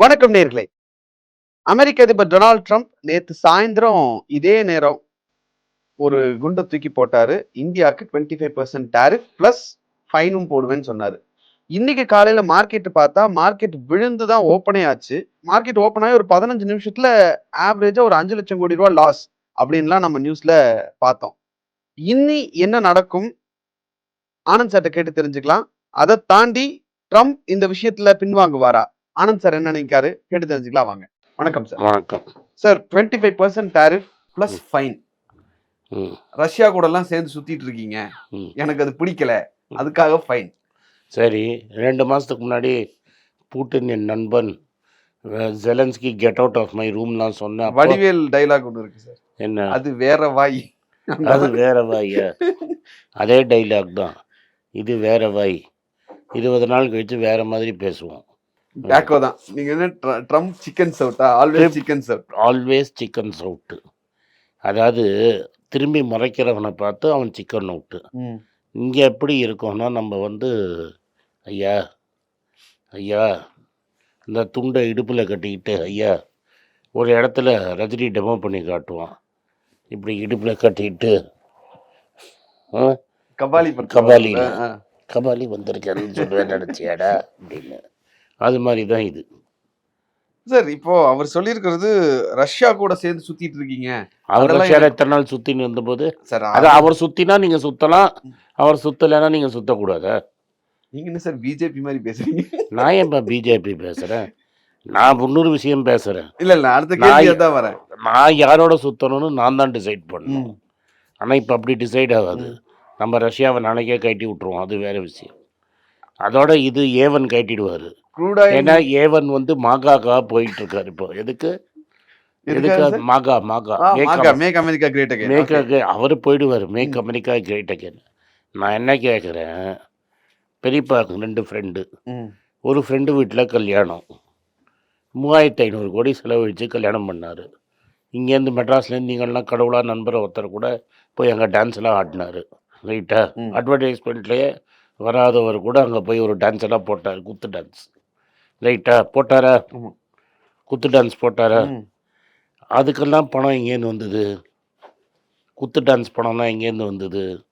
வணக்கம் நேர்களே. அமெரிக்க அதிபர் டொனால்ட் ட்ரம்ப் நேற்று சாயந்தரம் இதே நேரம் ஒரு குண்டை தூக்கி போட்டாரு. இந்தியாவுக்கு twenty five percent tariff plus ஃபைனும் போடுவேன்னு சொன்னாரு. இன்னைக்கு காலையில மார்க்கெட் பார்த்தா மார்க்கெட் விழுந்து தான் ஓப்பனே ஆச்சு. மார்க்கெட் ஓப்பன் ஆகி ஒரு பதினஞ்சு நிமிஷத்துல ஆவரேஜா ஒரு அஞ்சு லட்சம் கோடி ரூபாய் லாஸ் அப்படின்லாம் நம்ம நியூஸ்ல பார்த்தோம். இன்னி என்ன நடக்கும்? ஆனந்த் சார்ட்ட கேட்டு தெரிஞ்சுக்கலாம். அதை தாண்டி ட்ரம்ப் இந்த விஷயத்துல பின்வாங்குவாரா? ஆனந்த் சார் என்ன நினைக்காரு கேட்டு தெரிஞ்சுக்கலாம் வாங்க. வணக்கம் சார். வணக்கம். Sir twenty five percent tariff plus fine Russia கூட எல்லாம் சேர்ந்து சுத்திட்டு இருக்கீங்க. எனக்கு அது பிடிக்கல. அதுக்காக ஃபைன் சரி ரெண்டு மாதத்துக்கு முன்னாடி பூட்டின் என் நண்பன் Zelensky get out of my ரூம்லாம் சொன்னேன் வடிவேல் டைலாக் ஒன்று இருக்கு சார். என்ன? அது வேற வாய். அது வேற வாய் அதே டைலாக் தான். இது வேற வாய். இருபது நாள் கழிச்சு வேற மாதிரி பேசுவோம். பேக்கோ தான். நீங்க என்ன ட்ர- Trump chicken சவுட்டா always chicken out always chicken out அதாவது திரும்பி முறைக்கிறவனை பார்த்து அவன் சிக்கன் அவுட்டு இங்கே எப்படி இருக்கோம்னா நம்ம வந்து ஐயா ஐயா இந்த துண்டை இடுப்பில் கட்டிக்கிட்டு ஐயா ஒரு இடத்துல ரஜினி டெமோ பண்ணி காட்டுவான். இப்படி இடுப்பில் கட்டிக்கிட்டு கபாலி ஆ. கபாலி வந்திருக்கேன்னு சொல்லுவேன் நினச்சியாடா அப்படின்னு. அது மாதிரி தான் இது. சார் இப்போ அவர் சொல்லியிருக்கிறது ரஷ்யா கூட சேர்ந்து சுத்திட்டு இருக்கீங்க. அவர் ரஷ்யாவில் எத்தனை நாள் சுற்றின்னு இருந்தபோது சார் அது அவர் சுற்றினா நீங்கள் சுற்றலாம் அவர் சுற்றலைன்னா நீங்கள் சுற்றக்கூடாதா நீங்க என்ன சார் பிஜேபி மாதிரி பேசுறீங்க? நான் ஏன்பா பிஜேபி பேசுகிறேன் நான் இன்னொரு விஷயம் பேசுகிறேன் இல்ல இல்ல அடுத்த கேள்வியா தான் வரேன். நான் யாரோட சுற்றணும்னு நான் தான் டிசைட் பண்ணணும். ஆனால் இப்போ அப்படி டிசைட் ஆகாது. நம்ம ரஷ்யாவை நாளைக்கே கட்டி விட்ருவோம் அது வேற விஷயம். அதோட இது ஏவன் கட்டிடுவார். ஏன்னா ஏவன் வந்து மாகாக்கா போயிட்டு இருக்காரு இப்போ. எதுக்கு? எதுக்கு MAGA MAGA. MAGA America. Great again. Make அவர் போயிடுவார். Make America great again. நான் என்ன கேட்குறேன் பெரியப்பாக்கு ரெண்டு ஃப்ரெண்டு ஒரு ஃப்ரெண்டு வீட்டில் கல்யாணம். மூவாயிரத்து ஐநூறு கோடி செலவழித்து கல்யாணம் பண்ணார். இங்கேருந்து மெட்ராஸ்லேருந்து நீங்கள்லாம் கடவுளாக நண்பர் ஒருத்தர் கூட போய் அங்கே டான்ஸ்லாம் ஆடினார். ரைட்டா. அட்வர்டைஸ்மெண்ட்லேயே வராதவர் கூட அங்கே போய் ஒரு டான்ஸ் எல்லாம் போட்டார். குத்து டான்ஸ் ரைட்டா போட்டாரா. குத்து டான்ஸ் போட்டாரா? அதுக்கெல்லாம் பணம் எங்கேருந்து வந்தது? குத்து டான்ஸ் பணம்லாம் எங்கேருந்து வந்தது?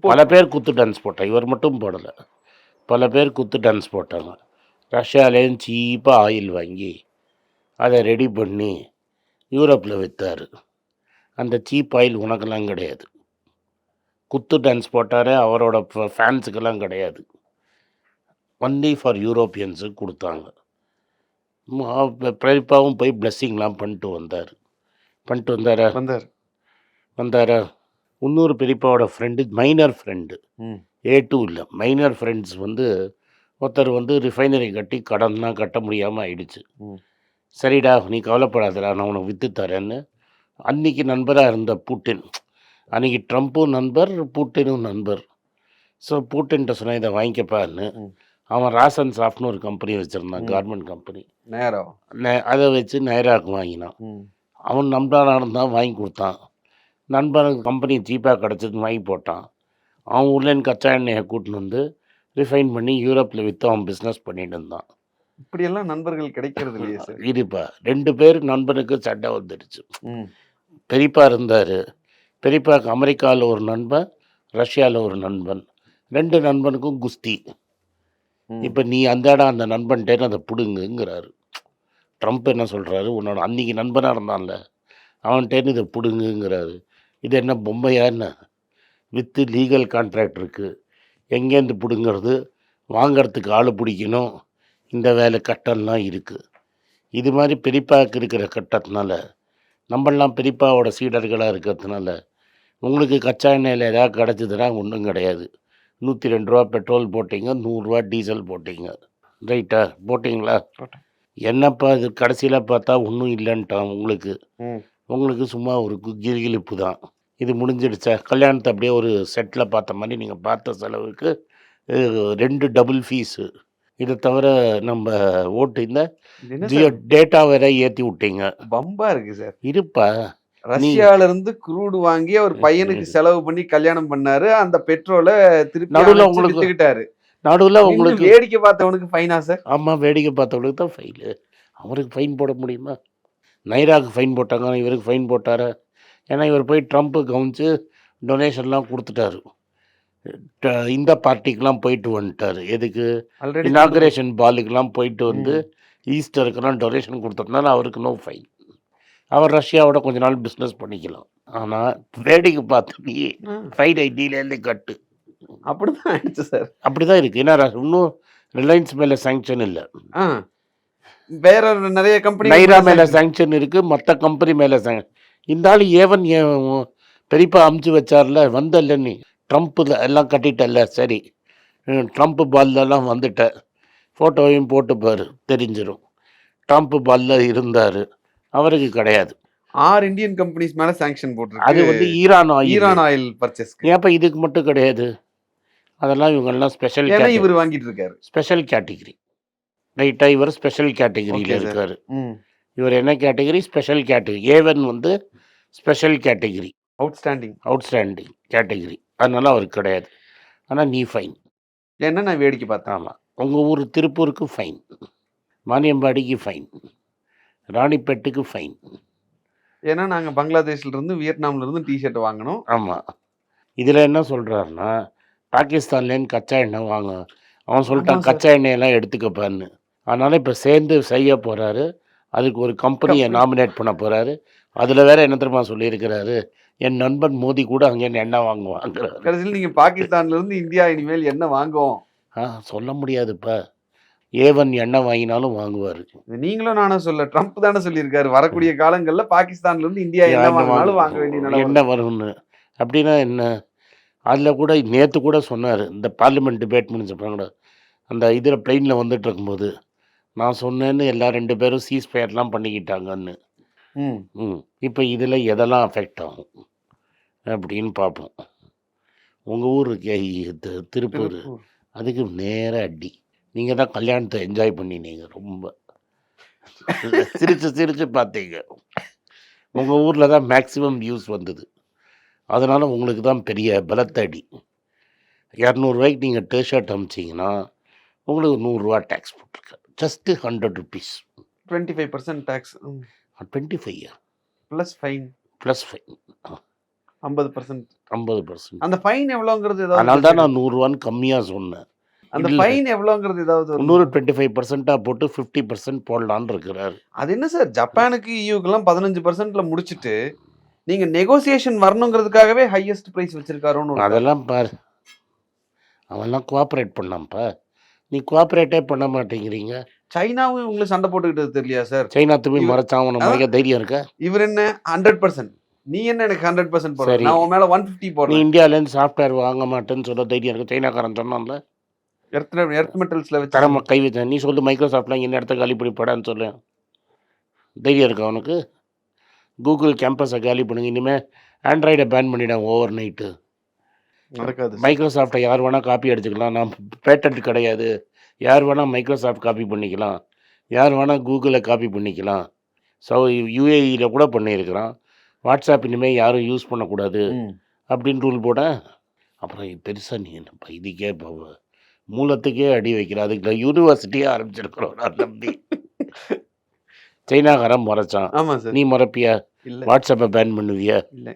பல பேர் குத்து டான்ஸ் போட்டாங்க. இவர் மட்டும் போடலை. பல பேர் குத்து டான்ஸ் போட்டாங்க. ரஷ்யாலேயும் சீப்பாக ஆயில் வாங்கி அதை ரெடி பண்ணி யூரோப்பில் விற்றாரு அந்த சீப் ஆயில் உனக்கெல்லாம் கிடையாது. குத்து டான்ஸ் போட்டாரே அவரோட ஃபேன்ஸுக்கெல்லாம் கிடையாது. ஒன்லி ஃபார் யூரோப்பியன்ஸுக்கு கொடுத்தாங்க. ம், அவ- பெரியப்பாவும் போய் பிளெஸ்ஸிங்லாம் பண்ணிட்டு வந்தார். பண்ணிட்டு வந்தாரா? வந்தார். வந்தாரா? இன்னொரு பெரியப்பாவோட ஃப்ரெண்டு மைனர் ஃப்ரெண்டு. ஏ டூ இல்லை. மைனர் ஃப்ரெண்ட்ஸ் வந்து ஒருத்தர் வந்து ரிஃபைனரி கட்டி கடன்லாம் கட்ட முடியாமல் ஆயிடுச்சு. சரிடா நீ கவலைப்படாதடா நான் உனக்கு விற்று தரேன்னு. அன்னைக்கு நண்பராக இருந்த பூட்டின். அன்னைக்கு ட்ரம்ப்பும் நண்பர் பூட்டினும் நண்பர். ஸோ பூட்டின்ட்ட சொன்னேன் இதை வாங்கிக்கப்பான்னு. அவன் ராசன் சாஃப்ட்னு ஒரு கம்பெனி வச்சுருந்தான் ம். கார்மெண்ட் கம்பெனி நேரம் அதை வச்சு நைராக்கு வாங்கினான். அவன் நண்பனாக இருந்தான் வாங்கி கொடுத்தான். நண்பனுக்கு கம்பெனி சீப்பாக கிடச்சதுன்னு வாங்கி போட்டான். அவன் ஊர்லேருந்து கச்சா எண்ணெயை கூட்டின்னு வந்து ரிஃபைன் பண்ணி யூரோப்பில் விற்று அவன் பிஸ்னஸ் பண்ணிட்டு இருந்தான். இப்படியெல்லாம் நண்பர்கள் கிடைக்கிறது இல்லையே சார். இருப்பா. ரெண்டு பேர் நண்பனுக்கு சண்டை வந்துடுச்சு. பெரியப்பா இருந்தார். பெரியப்பாக்கு அமெரிக்காவில் ஒரு நண்பன் ரஷ்யாவில் ஒரு நண்பன். ரெண்டு நண்பனுக்கும் குஸ்தி. இப்போ நீ அந்த இடம் அந்த நண்பன்ட்டேன்னு அதை பிடுங்குங்கிறாரு. ட்ரம்ப் என்ன சொல்கிறாரு உன்னோட அன்னைக்கு நண்பனாக இருந்தான்ல அவன்கிட்டேன்னு இதை பிடுங்குங்கிறாரு. இது என்ன பொம்மையா என்ன? வித்து லீகல் கான்ட்ராக்ட் இருக்குது எங்கேருந்து பிடுங்கிறது? வாங்கிறதுக்கு ஆள் பிடிக்கணும். இந்த வேலை கட்டம்லாம் இருக்குது இது மாதிரி பெரியப்பாவுக்கு இருக்கிற கட்டத்தினால நம்மளாம் பெரியப்பாவோட சீடர்களாக இருக்கிறதுனால உங்களுக்கு கச்சா எண்ணெயில் ஏதாவது கிடச்சிதுன்னா ஒன்றும் கிடையாது. நூற்றி ரெண்டு ரூபா பெட்ரோல் போட்டிங்க நூறுரூவா டீசல் போட்டிங்க. ரைட்டா போட்டிங்களா. என்னப்பா இது? கடைசியில் பார்த்தா ஒன்றும் இல்லைன்ட்டான் உங்களுக்கு. உங்களுக்கு சும்மா ஒரு கு- கிறுகிறுப்பு தான். இது முடிஞ்சிடுச்சா? கல்யாணத்தை அப்படியே ஒரு செட்டில் பார்த்த மாதிரி நீங்கள் பார்த்த செலவுக்கு ரெண்டு டபுள் ஃபீஸு இதை தவிர நம்ம ஓட்டு இந்த ஜியோ டேட்டா வேற ஏற்றி விட்டீங்க. பம்பா இருக்கு சார். இருப்பா. ரஷ்யால இருந்து குரூடு வாங்கி அவர் பையனுக்கு செலவு பண்ணி கல்யாணம் பண்ணாரு. அந்த பெட்ரோலை திருப்பி நடுவுல உங்களுக்கு நடுவில் உங்களுக்கு வேடிக்கை பார்த்தவனுக்கு ஃபைனா சார் ஆமாம் வேடிக்கை பார்த்தவங்களுக்கு தான் ஃபைலு அவருக்கு ஃபைன் போட முடியுமா? நைராக்கு ஃபைன் போட்டாங்க இவருக்கு ஃபைன் போட்டாரா? ஏன்னா இவர் போய் ட்ரம்ப்பு கவனித்து டொனேஷன்லாம் கொடுத்துட்டாரு. இந்த பார்ட்டிக்கெலாம் போயிட்டு வந்துட்டார். எதுக்கு? இனாகரேஷன் பாலுக்கெலாம் போயிட்டு வந்து ஈஸ்டருக்கெல்லாம் டொனேஷன் கொடுத்ததுனால அவருக்கு நோ ஃபைன் அவர் ரஷ்யாவோட கொஞ்ச நாள் பிஸ்னஸ் பண்ணிக்கலாம். ஆனால் வேடிக்கை பார்த்து நீ ஃபைன் ஐடியிலேருந்து கட்டு அப்படிதான் ஆயிடுச்சு சார் அப்படி தான் இருக்குது ஏன்னா இன்னும் ரிலையன்ஸ் மேலே சாங்ஷன் இல்லை. ஆ. வேற நிறைய கம்பெனி நைரா மேலே சாங்ஷன் இருக்குது மற்ற கம்பெனி மேலே சாங்ஷன் இந்த ஆள் ஏவன் பெரியப்பா அமுச்சு வச்சார்ல வந்தல்ல நீ. ட்ரம்ப்பில் எல்லாம் கட்டிட்டல்ல சரி. ம், ட்ரம்ப் பால்லலாம் வந்துட்ட. ஃபோட்டோவையும் போட்டு பாரு தெரிஞ்சிடும் ட்ரம்ப் பால்ல இருந்தார். அவருக்கு கிடையாது. ஆறு இந்தியன் கம்பெனிஸ் மேல சாங்ஷன் அது போட்டிருக்கு வந்து ஈரான் ஆயில் ஈரான் ஆயில் பர்ச்சேஸ்க்கு ஏப்ப இதுக்கு மட்டும் கிடையாது. அதெல்லாம் இவங்கெல்லாம் ஸ்பெஷல் இவர் வாங்கிட்டு இருக்காரு. ஸ்பெஷல் கேட்டகிரி ரைட்டாக இவர் ஸ்பெஷல் கேட்டகிரியில். இருக்கார். இவர் என்ன category special category A one வந்து special category outstanding outstanding category அதனால அவருக்கு கிடையாது. ஆனால் நீ ஃபைன் ஏன்னா நான் வேடிக்கை பார்த்தேன். ஆமாம் உங்கள் ஊர் திருப்பூருக்கு ஃபைன் மானியம்பாடிக்கு ஃபைன் ராணிப்பேட்டுக்கு ஃபைன் ஏன்னா நாங்க பங்களாதேஷ்ல இருந்து வியட்நாம்ல இருந்து டிஷர்ட் வாங்கணும். ஆமாம் இதில் என்ன சொல்கிறாருன்னா பாகிஸ்தான்லேருந்து கச்சா எண்ணெய் வாங்க. அவன் சொல்லிட்டான். கச்சா எண்ணெயெல்லாம் எடுத்துக்கப்பான்னு. அதனால் இப்போ சேர்ந்து செய்ய போகிறாரு அதுக்கு ஒரு கம்பெனியை. நாமினேட் பண்ண போகிறாரு அதில் வேற என்ன தெரியுமா சொல்லியிருக்கிறாரு? என் நண்பன் மோடி கூட அங்கே எண்ணெய் வாங்குவாங்கிறாரு கடைசியில் நீங்க பாகிஸ்தான்ல இருந்து இந்தியா இனிமேல் என்ன வாங்குவோம் ஆ சொல்ல முடியாதுப்பா. ஏவன் எண்ணெய் வாங்கினாலும் வாங்குவார். நீங்களும் நானும் சொல்ல ட்ரம்ப் தானே சொல்லியிருக்காரு. வரக்கூடிய காலங்கள்ல பாகிஸ்தான்ல இருந்து இந்தியா என்ன வாங்கினாலும் வாங்க வேண்டிய என்ன வரும்னு. அப்படின்னா என்ன? அதில் கூட நேற்று கூட சொன்னார். இந்த பார்லிமெண்ட் டிபேட் முடிஞ்சப்பாங்க அந்த இதில் பிளெயினில் வந்துட்டு இருக்கும்போது நான் சொன்னேன்னு எல்லா ரெண்டு பேரும் சீஸ் ஃபயர்லாம் பண்ணிக்கிட்டாங்கன்னு. ம். இப்போ இதில் எதெல்லாம் அஃபெக்ட் ஆகும்? அப்படின்னு பார்ப்போம். உங்கள் ஊர் திருப்பூர். அதுக்கு நேர அடி. நீங்கள் தான் கல்யாணத்தை என்ஜாய் பண்ணினீங்க ரொம்ப. சிரிச்சு சிரிச்சு பார்த்தீங்க உங்கள் ஊரில் தான் மேக்ஸிமம் வியூஸ் வந்தது. அதனால் உங்களுக்கு தான் பெரிய பலத்த அடி இரநூறுவாய்க்கு நீங்கள் டிஷர்ட் அமிச்சிங்கன்னா உங்களுக்கு நூறுரூவா டேக்ஸ் போட்டிருக்காரு just hundred rupees 25% five percent tax twenty five plus fine plus five ஐம்பது பர்சன்ட் ஐம்பது பர்சன்ட் அந்த ஃபைன் எவ்வளோங்கிறது அதனால தான் நான் நூறுரூவான்னு கம்மியாக சொன்னேன். அந்த. ஃபைன் எவ்வளோங்கிறது ஏதாவது இன்னொரு டுவெண்ட்டி ஃபைவ் பர்சன்ட்டாக போட்டு ஃபிஃப்டி பர்சன்ட் போடலான்னு இருக்கிறார். அது என்ன சார்? ஜப்பானுக்கு இயூக்கெல்லாம் பதினஞ்சு பர்சன்ட்ல முடிச்சிட்டு நீங்க நெகோசியேஷன் வரணுங்கிறதுக்காகவே ஹையஸ்ட் பிரைஸ் வச்சிருக்காரோன்னு அதெல்லாம் பாரு. அவன்லாம் கோஆப்ரேட் பண்ணாம்ப்பா நீ கோஆப்ரேட்டே பண்ண மாட்டேங்கிறீங்க. சைனாவும் உங்களுக்கு சண்டை போட்டுக்கிட்டது தெரியலையா சார்? சைனா திரும்பி மறைக்க தைரியம் இருக்கா? இவர் என்ன? ஹண்ட்ரட் பர்சன்ட் நீ என்ன எனக்கு ஹண்ட்ரட் பர்சன்ட் போடுற. நான் உன் மேல ஒன் ஃபிஃப்டி போடுறேன். இந்தியாவிலேருந்து சாஃப்ட்வேர் வாங்க மாட்டேன்னு சொல்ல தைரியம் இருக்கு? சைனாக்காரன் சொன்னான்ல. எர்த் எர்த் மெட்டல்ஸ்ல வச்சு தரம கை வச்சேன் நீ சொல்லு மைக்ரோசாஃப்ட்லாம் இந்த இடத்த காலி பண்ணி போடான்னு சொல்லு. தைரியம் இருக்கா அவனுக்கு கூகுள் கேம்பஸை காலி பண்ணுங்க. இனிமேல் ஆண்ட்ராய்டை பேன் பண்ணிடாங்க ஓவர் நைட்டு நடக்காது. மைக்ரோசாஃப்டை யார் வேணால் காப்பி அடிச்சுக்கலாம் நான் பேட்டன்ட் கிடையாது. யார் வேணால் மைக்ரோசாஃப்ட் காப்பி பண்ணிக்கலாம். யார் வேணால் கூகுளை காப்பி பண்ணிக்கலாம். ஸோ யூஏஇயில் கூட பண்ணியிருக்கிறான். வாட்ஸ்அப் இனிமேல் யாரும் யூஸ் பண்ணக்கூடாது. அப்படின்னு ரூல் போட அப்புறம் பெருசாக நீ என்னப்பா இதுக்கே மூலத்துக்கே அடி வைக்கிற அதுக்கு யூனிவர்சிட்டியே ஆரம்பிச்சிருக்கிறோம் நான் நம்பி சைனாக்காரன் முறைச்சான். ஆமா சார். நீ முறைப்பியா? இல்ல. வாட்ஸ்அப்பை பேன் பண்ணுவியா? இல்ல.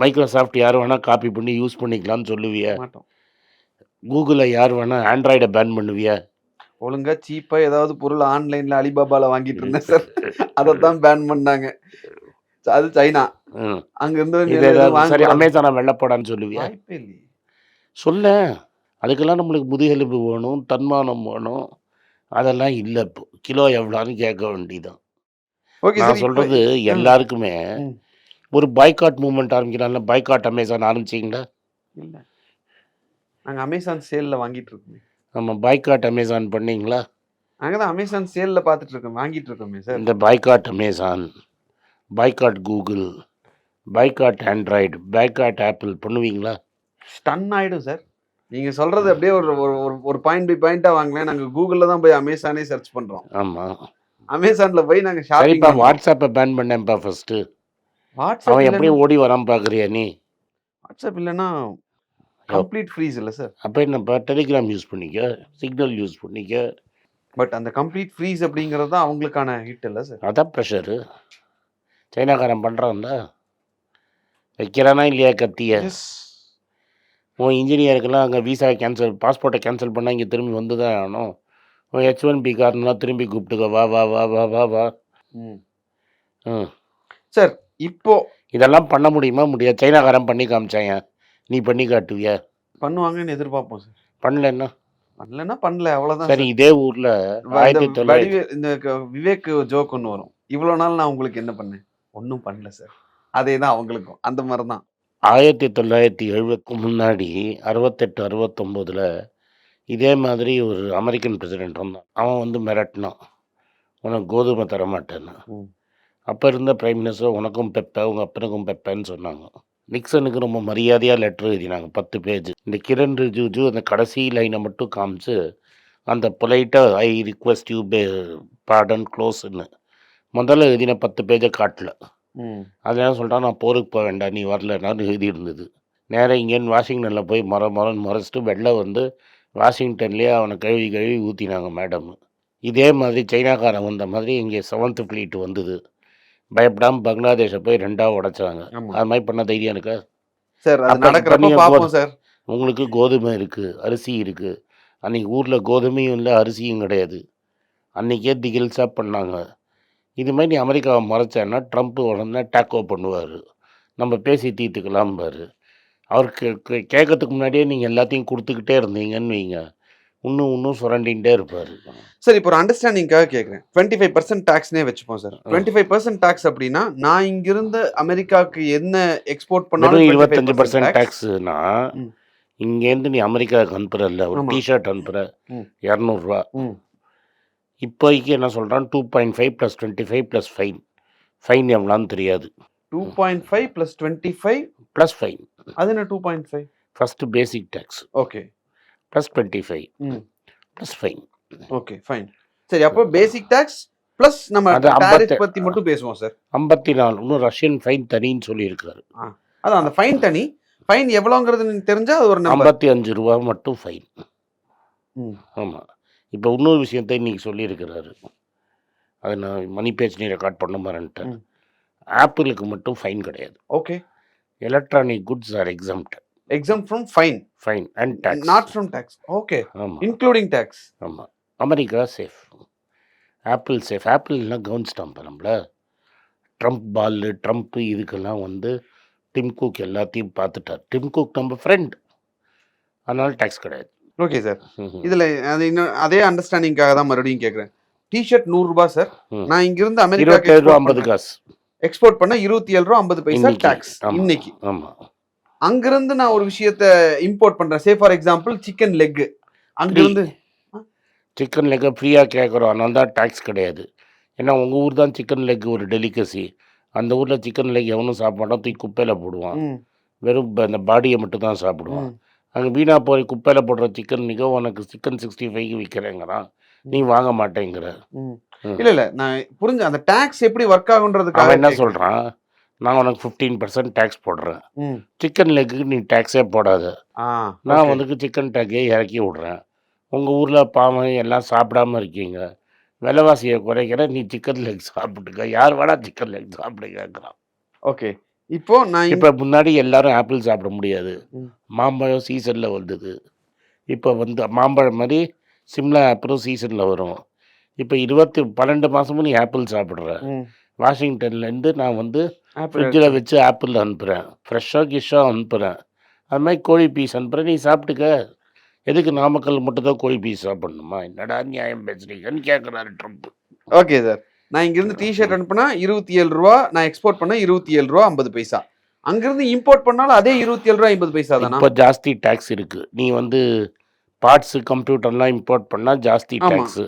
மைக்ரோசாஃப்ட் யார் வேணால் காப்பி பண்ணி யூஸ் பண்ணிக்கலாம்னு சொல்லுவியா? கூகுளை யார் வேணால் ஆண்ட்ராய்டை பேன் பண்ணுவியா? ஒழுங்கா சீப்பா ஏதாவது பொருள் ஆன்லைன்ல அலிபாபால வாங்கிட்டு இருந்தேன் சார். அதை தான் பேன் பண்ணாங்க அது சைனா. ம். அங்க இருந்து இது எதுவும் ஏதாவது சரி. அமேசானை வெள்ளப்படான்னு சொல்லுவியா? சொல்ல அதுக்கெல்லாம் நம்மளுக்கு முதுகெலும்பு வேணும் தன்மானம் வேணும். அதெல்லாம் இல்லை இப்போ. கிலோ எவ்வளோன்னு கேட்க வேண்டியதான் ஓகே நான் சார் சொல்றது எல்லாருக்குமே. ஒரு பாய்காட் மூவ்மெண்ட் ஆரம்பிக்கிறான்ல பாய்காட் அமேசான் ஆரம்பிச்சிங்களா? இல்ல. நாங்க அமேசான் சேல்ல வாங்கிட்டு இருக்கோமே. நம்ம பாய்காட் அமேசான் பண்ணீங்களா? நாங்க தான் அமேசான் சேல்ல பார்த்துட்டு இருக்கோம் வாங்கிட்டு இருக்கோமே சார் இந்த boycott Amazon boycott Google boycott Android boycott Apple பண்ணுவீங்களா? ஸ்டன் ஆயிடும் சார் நீங்க சொல்றது அப்படியே ஒரு ஒரு ஒரு- பாயிண்ட் பை பாயிண்டா வாங்கலாம் நாங்க கூகுள்ல தான் போய் அமேசானே சர்ச் பண்றோம். ஆமாம் அமேசான்ல போய் நாங்க சரிப்பா ஷாப்பிங் வாட்ஸ்அப்பை பேன் பண்ணேன்ப்பா ஃபர்ஸ்ட்டு வாட்ஸ்அப் அவன் எப்படி ஓடி வரான் பார்க்குறியா நீ? வாட்ஸ்அப் இல்லைன்னா கம்ப்ளீட் ஃப்ரீஸ் இல்ல சார் அப்போ என்னப்பா டெலிகிராம் யூஸ் பண்ணிக்க? சிக்னல் யூஸ் பண்ணிக்க? பட் அந்த கம்ப்ளீட் ஃப்ரீஸ் அப்படிங்கிறது தான் அவங்களுக்கான ஹிட் இல்ல சார் அதான் ப்ரெஷரு சைனாக்காரன் பண்ணுறான்ல வைக்கிறானா இல்லையா கத்திய? உன் இன்ஜினியருக்கெல்லாம் அங்கே விசா கேன்சல் பாஸ்போர்ட்டை கேன்சல் பண்ணால் இங்கே திரும்பி வந்து தான் ஆகணும். உன் ஹெச் ஒன் பி காரன்லாம் திரும்பி கூப்பிட்டுக்க. வா வா வா வா வா வா. ம். சார் இப்போ இதெல்லாம் பண்ண முடியுமா? முடியாது. சைனாக்காரன் பண்ணி காமிச்சாங்க நீ பண்ணி காட்டுவியா? பண்ணுவாங்கன்னு எதிர்பார்ப்போம் சார். பண்ணலன்னா? பண்ணலன்னா பண்ணல. அவ்வளவுதான் சரி. இதே ஊரில் இந்த ஆயிரத்தி தொள்ளாயிரத்தி வடிவே- இந்த க- விவேக் ஜோக் ஒன்று வரும். இவ்வளவு நாள் நான் உங்களுக்கு என்ன பண்ணேன்? ஒன்றும் பண்ணல சார். அதே தான் அவங்களுக்கும். அந்த மாதிரி தான் ஆயிரத்தி தொள்ளாயிரத்தி எழுபதுக்கு முன்னாடி அறுபத்தெட்டு அறுபத்தொம்போதில் இதே மாதிரி ஒரு அமெரிக்கன் பிரசிடென்ட் வந்தான் அவன் வந்து மிரட்டினான். உனக்கு கோதுமை தர மாட்டேன்னு. அப்போ இருந்த பிரைம் மினிஸ்டர் உனக்கும் பெப்ப உங்கள் அப்பனுக்கும் பெப்பன்னு சொன்னாங்க. நிக்சனுக்கு ரொம்ப மரியாதையாக லெட்டர் எழுதினாங்க பத்து பேஜ் இந்த கிரண் ரிஜிஜு அந்த கடைசி லைனை மட்டும் காமிச்சு அந்த பொலைட்டாக I request you pay pardon க்ளோஸ்ன்னு முதல்ல எழுதின பத்து பேஜை காட்டல. ம். அதெல்லாம் சொல்லிட்டா நான் போருக்கு போக வேண்டாம் நீ வரலன்னு எழுதி இருந்தது நேராக இங்கேருந்து வாஷிங்டனில் போய் மர மரம் முறைச்சிட்டு வெளில வந்து வாஷிங்டன்லேயே அவனை கழுவி கழுவி ஊற்றினாங்க மேடம். இதே மாதிரி சைனாக்காரன் வந்த மாதிரி இங்கே செவன்த் ஃப்ளீட் வந்தது. பயப்படாமல் பங்களாதேஷை போய் ரெண்டாக உடைச்சாங்க. அது மாதிரி பண்ண தைரியம் இருக்கா? சார் நடக்கிறப்ப சார். உங்களுக்கு கோதுமை இருக்குது அரிசி இருக்குது அன்றைக்கி ஊரில் கோதுமையும் இல்லை அரிசியும் கிடையாது. அன்றைக்கே திகில்ஸாக பண்ணாங்க. இது மாதிரி நீ அமெரிக்காவை மறைச்சேன்னா ட்ரம்ப் உடனே டேக்கோ பண்ணுவார். நம்ம பேசி தீர்த்துக்கலாம்பாரு அவருக்கு கேட்கறதுக்கு முன்னாடியே நீங்கள் எல்லாத்தையும் கொடுத்துக்கிட்டே இருந்தீங்கன்னு வைங்க. இன்னும் இன்னும் சுரண்டிகிட்டே இருப்பார். சார் இப்போ ஒரு அண்டர்ஸ்டாண்டிங்காக கேட்குறேன். டுவெண்ட்டி ஃபைவ் பர்சன்ட் டேக்ஸ்னே வச்சுப்போம் sir twenty five percent tax அப்படின்னா நான் இங்கிருந்து அமெரிக்காவுக்கு என்ன எக்ஸ்போர்ட் பண்ணாலும் இருபத்தஞ்சு பர்சன்ட் டேக்ஸ்னா. இங்கேருந்து நீ அமெரிக்காவுக்கு அனுப்புறல்ல ஒரு ஆமா. டிஷர்ட் அனுப்புற. ம். இரநூறுவா. இப்போதைக்கு என்ன சொல்கிறான் two point five plus twenty five plus fine fine எவ்வளோன்னு தெரியாது. Two point five plus twenty five plus fine அது என்ன two point five first basic tax okay plus twenty five hmm. Plus fine okay fine சரி அப்போ basic tax plus நம்ம tariff பத்தி மட்டும் பேசுவோம் சார் ஐம்பத்தி நாலு. இன்னும் ரஷ்யன் ஃபைன் தனின்னு சொல்லியிருக்காரு அதான் அந்த ஃபைன் தனி. ஃபைன் எவ்வளோங்கிறது எனக்கு தெரிஞ்சா அது ஒரு ஐம்பத்தி அஞ்சு ரூபா மட்டும் ஃபைன் ம். ஆமாம் இப்போ இன்னொரு விஷயத்தை இன்னைக்கு சொல்லியிருக்கிறாரு. அதை நான் மணி நீ ரெக்கார்ட் பண்ண மாறேன்ட்டேன் ம். ஆப்பிளுக்கு மட்டும் ஃபைன் கிடையாது. Okay. Electronic goods are exempt. Exempt from fine. Fine and tax. Not from tax. Okay. ஆமாம் இன்க்ளூடிங் டேக்ஸ். ஆமாம் அமெரிக்கா சேஃப். Apple safe. ஆப்பிள்லாம் கவனிச்சிட்டான் நம்மள. ட்ரம்ப் பால் ட்ரம்ப் இதுக்கெல்லாம் வந்து டிம் குக் எல்லாத்தையும் பார்த்துட்டார். டிம் குக் நம்ம ஃப்ரெண்ட். அதனால டேக்ஸ் கிடையாது. Okay sir. இதுல அது இன்னும் அதே அண்டர்ஸ்டாண்டிங்காக தான் மறுபடியும் கேட்குறேன் டிஷர்ட் நூறு ரூபாய் சார். நான் இங்கிருந்து இருபத்தேழு ரூபா ஐம்பது அமெரிக்கா காசு. எக்ஸ்போர்ட் பண்ண இருபத்தி ஏழு ரூபா ஐம்பது பைசா. டாக்ஸ். இன்னைக்கு. அங்கிருந்து நான் ஒரு விஷயத்த இம்போர்ட் பண்றேன். Say for example chicken leg அங்கிருந்து சிக்கன் லெக்கை ஃப்ரீயாக கேட்குறோம் அதனால தான் டேக்ஸ் கிடையாது. ஏன்னா உங்கள் ஊர் தான் சிக்கன் லெக் ஒரு டெலிகசி அந்த ஊரில் சிக்கன் லெக் எவனும் சாப்பிட மாட்டான். தூக்கி குப்பையில் போடுவான். வெறும் அந்த பாடியை மட்டும் தான் சாப்பிடுவான். அங்கே வீணா போய் குப்பையில் போடுற சிக்கன் மிக உனக்கு சிக்கன் சிக்ஸ்டி ஃபைவ்க்கு விற்கிறேங்கிறான் நீ வாங்க மாட்டேங்கிற. இல்ல இல்ல. நான் புரிஞ்சு அந்த டாக்ஸ் எப்படி ஒர்க் ஆகுன்றதுக்காக என்ன. சொல்கிறான் நான் உனக்கு ஃபிஃப்டீன் பர்சன்ட் டேக்ஸ் போடுறேன். சிக்கன் லெக்குக்கு நீ டேக்ஸே போடாத. நான். உனக்கு சிக்கன் டேக்கே இறக்கி விட்றேன். உங்கள் ஊரில் பாவம் எல்லாம் சாப்பிடாம இருக்கீங்க. விலைவாசியை குறைக்கிற நீ சிக்கன் லெக் சாப்பிட்டுக்க. யார் வேணா சிக்கன் லெக் சாப்பிடுங்கிறான் ஓகே இப்போ நான் இப்போ முன்னாடி எல்லாரும் ஆப்பிள் சாப்பிட முடியாது. மாம்பழம் சீசனில் வந்தது. இப்போ வந்து மாம்பழம் மாதிரி சிம்லா ஆப்பிளும் சீசனில் வரும். இப்போ இருபத்தி பன்னெண்டு மாதமும் நீ ஆப்பிள் சாப்பிட்ற. வாஷிங்டன்லேருந்து நான் வந்து ஃப்ரிட்ஜில் வச்சு ஆப்பிள் அனுப்புகிறேன் ஃப்ரெஷ்ஷாக கிஷ்ஷாக அனுப்புகிறேன் அது மாதிரி கோழி பீஸ் அனுப்புகிறேன் நீ சாப்பிட்டுக்க. எதுக்கு நாமக்கல் மட்டும் தான் கோழி பீஸ் சாப்பிடணுமா? என்னடா நியாயம் பேசுறீங்கன்னு கேட்குறாரு ட்ரம்ப் ஓகே சார் நான் இங்கிருந்து டிஷர்ட் அனுப்புனா இருபத்தி ஏழு ரூபா நான் எக்ஸ்போர்ட் பண்ணா இருபத்தி ஏழு ரூபா ஐம்பது பைசா. அங்கிருந்து இம்போர்ட் பண்ணாலும் அதே இருபத்தி ஏழு ரூபா ஐம்பது பைசா தானா? இப்போ ஜாஸ்தி டேக்ஸ் இருக்குது நீ வந்து பார்ட்ஸு கம்ப்யூட்டர்லாம் இம்போர்ட் பண்ணால் ஜாஸ்தி ஆமா. டேக்ஸு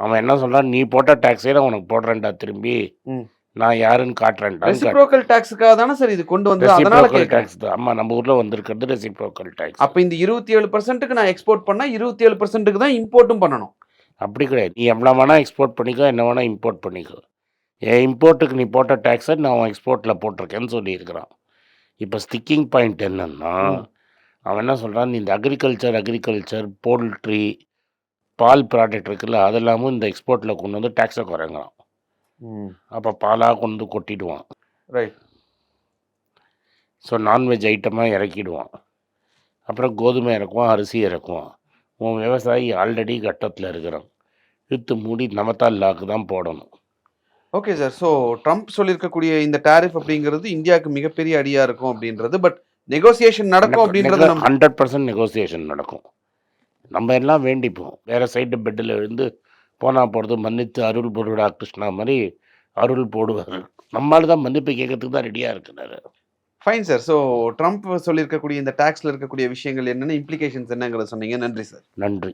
அவன் என்ன சொல்கிறான் நீ போட்ட டேக்ஸே நான் உனக்கு போடுறேன்டா திரும்பி. நான் யாருன்னு காட்டுறேன்டா. ரெசிப்ரோக்கல் டாக்ஸுக்காக தானே சார் இது கொண்டு வந்து அதனால டேக்ஸ் தான். ஆமாம் நம்ம ஊரில் வந்திருக்கிறது ரெசிப்ரோக்கல் டேக்ஸ் அப்ப இந்த இருபத்தி ஏழு பர்சன்ட்டுக்கு நான் எக்ஸ்போர்ட் பண்ணா இருபத்தி ஏழு பர்சன்ட்டுக்கு தான் இம்போர்ட்டும் பண்ணணும். அப்படி கிடையாது. நீ எவ்வளோ வேணால் எக்ஸ்போர்ட் பண்ணிக்கோ என்ன வேணால் இம்போர்ட் பண்ணிக்கோ. என் இம்போர்ட்டுக்கு நீ போட்ட டேக்ஸை நான் எக்ஸ்போர்ட்டில் போட்டிருக்கேன்னு சொல்லியிருக்கிறான். இப்போ ஸ்டிக்கிங் பாயிண்ட் என்னன்னா. அவன் என்ன சொல்கிறான் இந்த அக்ரிகல்ச்சர் அக்ரிகல்ச்சர் போல்ட்ரி பால் ப்ராடக்ட் இருக்குல்ல அதெல்லாமும் இந்த எக்ஸ்போர்ட்டில் கொண்டு வந்து டேக்ஸை குறைங்கலாம் அப்போ பாலாக கொண்டு வந்து கொட்டிடுவான். ரைட் ஸோ நான்வெஜ் ஐட்டமாக இறக்கிடுவான். அப்புறம் கோதுமை இறக்குவான் அரிசி இறக்குவான். உன் விவசாயி ஆல்ரெடி கட்டத்தில் இருக்கிறான். விற்று மூடி நமத்தால் லாக்கு தான் போடணும். ஓகே சார் ஸோ ட்ரம்ப் சொல்லியிருக்கக்கூடிய இந்த டாரிஃப் அப்படிங்கிறது இந்தியாவுக்கு மிகப்பெரிய அடியா இருக்கும் அப்படின்றது பட் நெகோசியேஷன் நடக்கும் அப்படின்றது ஹண்ட்ரட் பர்சன்ட் நெகோசியேஷன் நடக்கும். நம்ம எல்லாம் வேண்டிப்போம். வேறு சைடு பெட்டில் விழுந்து போனால் போகிறது மன்னித்து அருள் பொருடா கிருஷ்ணா மாதிரி அருள் போடுவார். நம்மளால தான் மன்னிப்பு கேட்கறதுக்கு தான் ரெடியாக இருக்கிறாரு. ஃபைன் சார் ஸோ ட்ரம்ப் சொல்லியிருக்கக்கூடிய இந்த டாக்ஸ்ல இருக்கக்கூடிய விஷயங்கள் என்னென்ன இம்ப்ளிகேஷன்ஸ் என்னங்கிறத சொன்னீங்க. நன்றி சார் நன்றி.